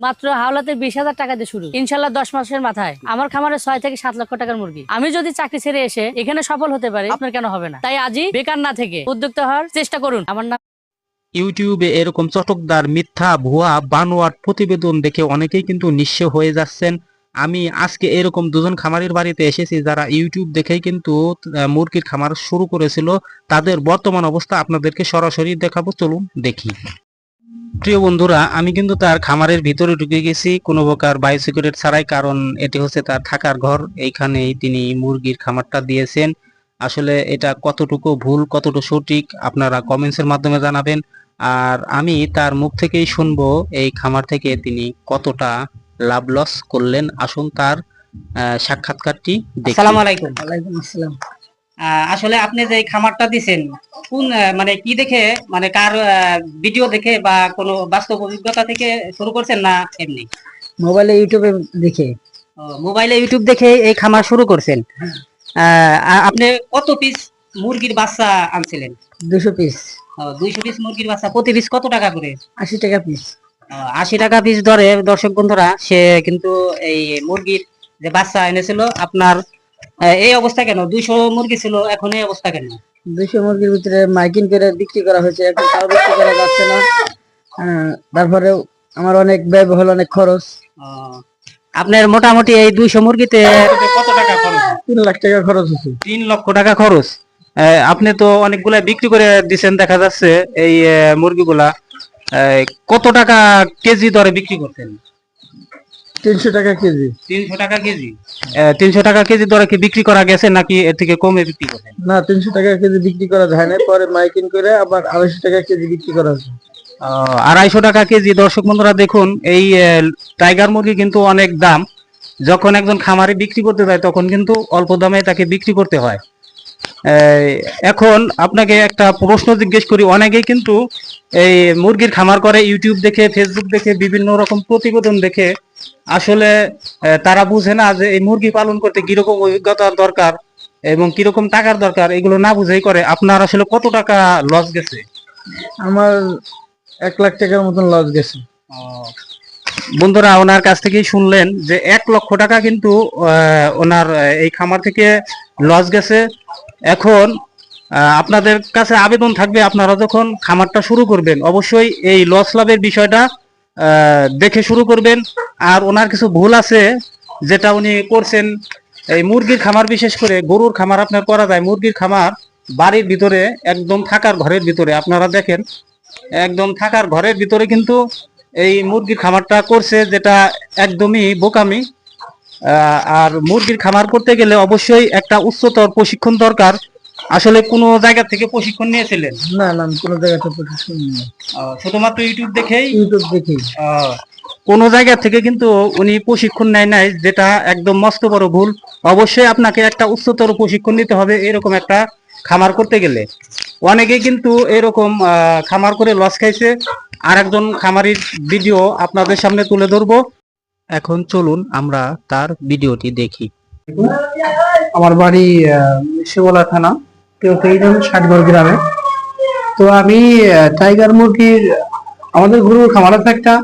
মাত্র হাওলাতে বিশ হাজার টাকা দিয়ে শুরু। ইনশাল্লাহ দশ মাসের মাথায়। আমার খামারে ছয় থেকে সাত লক্ষ টাকার মুরগি। আমি যদি চাকরি ছেড়ে এসে এখানে সফল হতে পারি, আপনার কেন হবে না? তাই আজই বেকার না থেকে উদ্যোক্তা হওয়ার চেষ্টা করুন। আমার নাম ইউটিউবে এরকম চটকদার, মিথ্যা, ভুয়া বানোয়ার প্রতিবেদন দেখে অনেকেই কিন্তু নিঃস্ব হয়ে যাচ্ছেন। আমি আজকে এরকম দুজন খামারের বাড়িতে এসেছি যারা ইউটিউব দেখেই কিন্তু মুরগির খামার শুরু করেছিল। তাদের বর্তমান অবস্থা আপনাদেরকে সরাসরি দেখাবো, চলুন দেখি। প্রিয় বন্ধুরা আমি কিন্তু তার খামারের ভিতরে ঢুকে গেছি কোনো প্রকার বায়োসিকিউরিটি ছাড়াই কারণ এটি হচ্ছে তার থাকার ঘর। এইখানেই তিনি মুরগির খামারটা দিয়েছেন। আসলে এটা কতটুকু ভুল কতটুকু সঠিক আপনারা কমেন্টসের মাধ্যমে জানাবেন। আর আমি তার মুখ থেকেই শুনব এই খামার থেকে তিনি কতটা লাভ লস করলেন। আসুন তার আহ, সাক্ষাৎকারটি দেখি। আসসালামু আলাইকুম। ওয়ালাইকুম আসসালাম। আসলে আপনি যে খামারটা দিছেন কোন মানে কি দেখে মানে কার ভিডিও দেখে বা কোনো বাস্তব অভিজ্ঞতা থেকে শুরু করছেন না এমনি? মোবাইলে ইউটিউবে দেখে। মোবাইলে ইউটিউব দেখে এই খামার শুরু করছেন। আহ, আপনি কত পিস মুরগির বাচ্চা আনছিলেন? দুশো পিস দুইশো পিস মুরগির বাচ্চা প্রতি পিস কত টাকা করে? আশি টাকা পিস আশি টাকা পিস ধরে দর্শক বন্ধুরা সে কিন্তু এই মুরগির যে বাচ্চা এনেছিল আপনার এই অবস্থা কেন? দুইশো মুরগি ছিল এখন এই অবস্থা কেন? দুইশো মুরগির ভিতরে মাইকিং করে বিক্রি করা হয়েছে এখন তাও বিক্রি করা যাচ্ছে না। তারপরে আমার অনেক ব্যয়বহুল অনেক খরচ। আপনার মোটামুটি এই দুইশো মুরগিতে কত টাকা খরচ? তিন লাখ টাকা খরচ হচ্ছে তিন লক্ষ টাকা খরচ। আপনি তো অনেকগুলা বিক্রি করে দিছেন দেখা যাচ্ছে এই মুরগিগুলা। কত টাকা কেজি দরে বিক্রি করতেন? তিনশো টাকা কেজি। তিনশো টাকা কেজি? তিনশো টাকা কেজি দরে কি বিক্রি করা গেছে নাকি এর থেকে কমে বিক্রি করতেন না তিনশো টাকা কেজি বিক্রি করা যায় না পরে মাইকিং করে আবার আড়াইশো টাকা কেজি বিক্রি করা আহ, আড়াইশো টাকা কেজি। দর্শক বন্ধুরা দেখুন এই টাইগার মুরগি কিন্তু অনেক দাম। যখন একজন খামারে বিক্রি করতে যায় তখন কিন্তু অল্প দামে তাকে বিক্রি করতে হয়। এখন আপনাকে একটা প্রশ্ন জিজ্ঞেস করি। অনেকেই কিন্তু এই মুরগির খামার করে ইউটিউব দেখে ফেসবুক দেখে বিভিন্ন রকম প্রতিবেদন দেখে। আসলে তারা বুঝে না যে এই মুরগি পালন করতে কীরকম অভিজ্ঞতার দরকার এবং কীরকম টাকার দরকার এগুলো না বুঝেই করে। আপনার আসলে কত টাকা লস গেছে? আমার এক লাখ টাকার মতন লস গেছে। বন্ধুরা ওনার কাছ থেকেই শুনলেন যে এক লক্ষ টাকা কিন্তু ওনার এই খামার থেকে লস গেছে। এখন আপনাদের কাছে আবেদন থাকবে আপনারা যখন খামারটা শুরু করবেন, অবশ্যই এই লস লাভের বিষয়টা দেখে শুরু করবেন। আর ওনার কিছু ভুল আছে, যেটা উনি করছেন, এই মুরগির খামার বিশেষ করে গরুর খামার আপনার করা যায়। মুরগির খামার বাড়ির ভিতরে, একদম থাকার ঘরের ভিতরে, আপনারা দেখেন, একদম থাকার ঘরের ভিতরে কিন্তু এই মুরগির খামারটা করছে, যেটা একদমই বোকামি। আর মুরগির খামার করতে গেলে অবশ্যই একটা উচ্চতর প্রশিক্ষণ দরকার। আসলে কোনো জায়গা থেকে প্রশিক্ষণ নিয়েছিলেন? না না কোনো জায়গাতে প্রশিক্ষণ নিই আহ, শুধুমাত্র ইউটিউব দেখেই? ইউটিউব দেখি আহ, কোনো জায়গা থেকে কিন্তু উনি প্রশিক্ষণ নেয় নাই যেটা একদম মস্ত বড় ভুল। অবশ্যই আপনাকে একটা উচ্চতর প্রশিক্ষণ নিতে হবে এরকম একটা খামার করতে গেলে। অনেকে কিন্তু এরকম আহ, খামার করে লস খাইছে। আর একজন খামারির ভিডিও আপনাদের সামনে তুলে ধরবো। এখন চলুন আমরা তার ভিডিওটি দেখি। আমার বাড়ি শিবলা থানা তেইজন ষাটগড় গ্রামে। তো আমি টাইগার মুরগির, আমাদের গরুর খামার আছে একটা।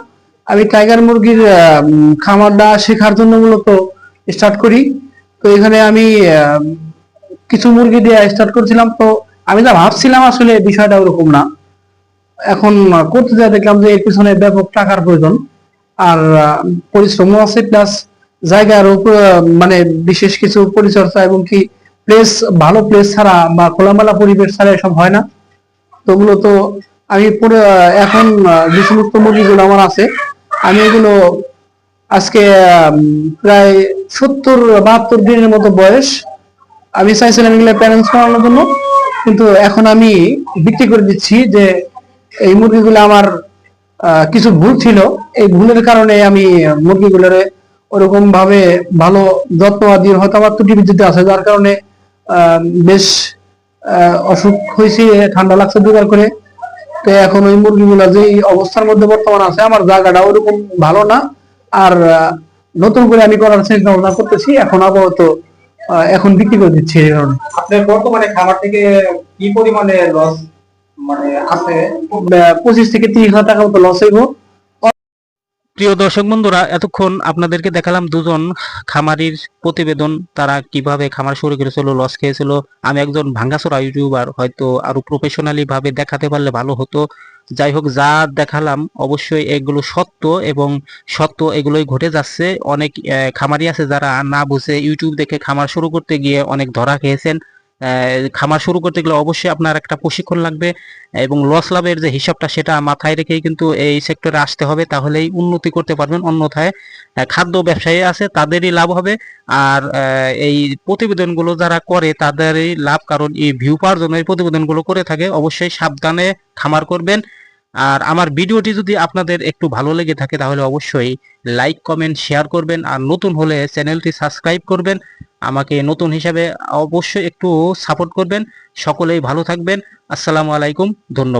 আমি টাইগার মুরগির খামারটা শেখার জন্য মূলত স্টার্ট করি। তো এখানে আমি কিছু মুরগি দিয়ে স্টার্ট করছিলাম। তো আমি যা ভাবছিলাম আসলে বিষয়টা ওরকম না। এখন করতে যা দেখলাম যে এর পিছনে ব্যাপক টাকার প্রয়োজন। আর পরিশ্রমও আছে প্লাস জায়গার উপর মানে বিশেষ কিছু পরিচর্যা এবং কি প্লেস ভালো প্লেস ছাড়া বা খোলামেলা পরিবেশ ছাড়া এসব হয় না। তো মূলত আমি পুরো এখন যে সমস্ত মুরগিগুলো আমার আছে। আমি এগুলো আজকে প্রায় সত্তর, বাহাত্তর দিনের মতো বয়স। আমি চাইছিলাম এগুলো প্যারেন্টস করানোর জন্য, কিন্তু এখন আমি বিক্রি করে দিচ্ছি যে এই মুরগিগুলো আমার কিছু ভুল ছিল। এই ভুলের কারণে আমি মুরগিগুলোর ওরকম ভাবে ভালো যত্ন আদি হয়তো আমার ত্রুটি বিদ্যুৎ আছে যার কারণে বেশ অসুখ হয়েছে, ঠান্ডা লাগছে দুবার করে। তো এখন ওই মুরগিগুলো যে অবস্থার মধ্যে বর্তমান আছে, আমার জায়গাটা ওরকম ভালো না। আর নতুন করে আমি করার চিন্তা ভাবনা করতেছি, এখন আপাতত এখন বিক্রি করে দিচ্ছি এই কারণে। আপনার বর্তমানে খাবার থেকে কি পরিমাণে লস মানে প্রিয় দর্শক বন্ধুরা, এতক্ষণ আপনাদেরকে দেখালাম দুজন খামারির প্রতিবেদন, তারা কীভাবে খামার লস খেয়েছিল। আমি একজন ভাঙ্গাচোরা ইউটিউবার, হয়তো আরও প্রফেশনালি ভাবে দেখাতে পারলে ভালো হতো। যাই হোক, যা দেখালাম অবশ্যই এগুলো সত্য এবং সত্য এগুলোই ঘটে যাচ্ছে। অনেক খামারি আছে যারা না বুঝে ইউটিউব দেখে খামার শুরু করতে গিয়ে অনেক ধরা খেয়েছেন। খামার শুরু করতে গেলে অবশ্যই আপনার একটা প্রশিক্ষণ লাগবে এবং লস লাভের যে হিসাবটা সেটা মাথায় রেখেই কিন্তু এই সেক্টরে আসতে হবে, তাহলেই উন্নতি করতে পারবেন। অন্যথায় খাদ্য ব্যবসায়ী আছে, তাদেরই লাভ হবে। আর এই প্রতিবেদনগুলো যারা করে, তাদেরই লাভ, কারণ এই ভিউ পাওয়ার জন্য এই প্রতিবেদনগুলো করে থাকে, অবশ্যই সাবধানে খামার করবেন। আর আমার ভিডিওটি যদি আপনাদের একটু ভালো লেগে থাকে, তাহলে অবশ্যই লাইক কমেন্ট শেয়ার করবেন। আর নতুন হলে চ্যানেলটি সাবস্ক্রাইব করবেন। আমাকে নতুন হিসাবে অবশ্যই একটু সাপোর্ট করবেন। সকলেই ভালো থাকবেন। আসসালামু আলাইকুম। ধন্যবাদ।